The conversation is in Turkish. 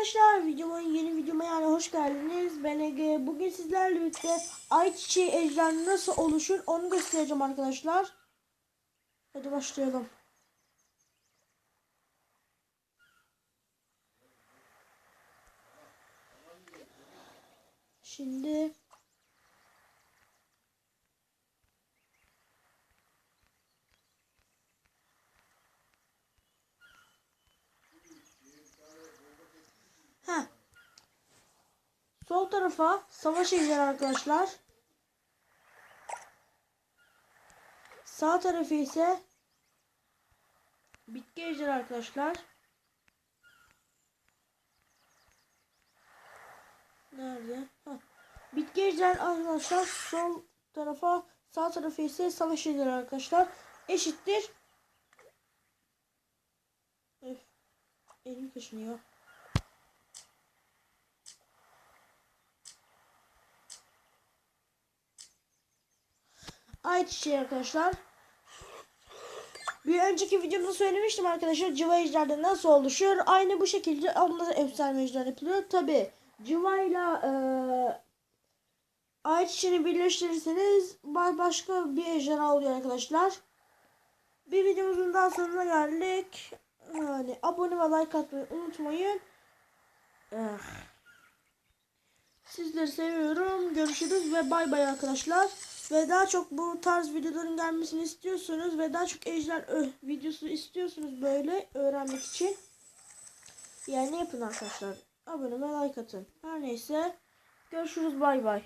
arkadaşlar videomun yeni videoma yani hoş geldiniz. Ben Ege. Bugün sizlerle birlikte ayçiçeği ejder nasıl oluşur onu göstereceğim arkadaşlar. Hadi başlayalım. Şimdi Heh. Tarafa savaş ejderi arkadaşlar. Sağ tarafı ise bitki ejderi arkadaşlar. Nerede? Heh. Bitki ejderi arkadaşlar sol tarafa sağ tarafı ise savaş ejderi arkadaşlar. Eşittir. Öf. Elim kaşınıyor. Ayçiçeği arkadaşlar. Bir önceki videomda söylemiştim arkadaşlar cıva ejderde nasıl oluşuyor. Aynı bu şekilde onda da efsane ejder yapılıyor. Tabi cıvayla e, ayçiçeğini birleştirirseniz ba- başka bir ejderha oluyor arkadaşlar. Bir videomuzun daha sonuna geldik. Yani abone ve like atmayı unutmayın. Eh. Sizleri seviyorum. Görüşürüz ve bay bay arkadaşlar. Ve daha çok bu tarz videoların gelmesini istiyorsunuz ve daha çok ejder ö, videosu istiyorsunuz böyle öğrenmek için. Yani yapın arkadaşlar. Abone ve like atın. Her neyse. Görüşürüz bay bay.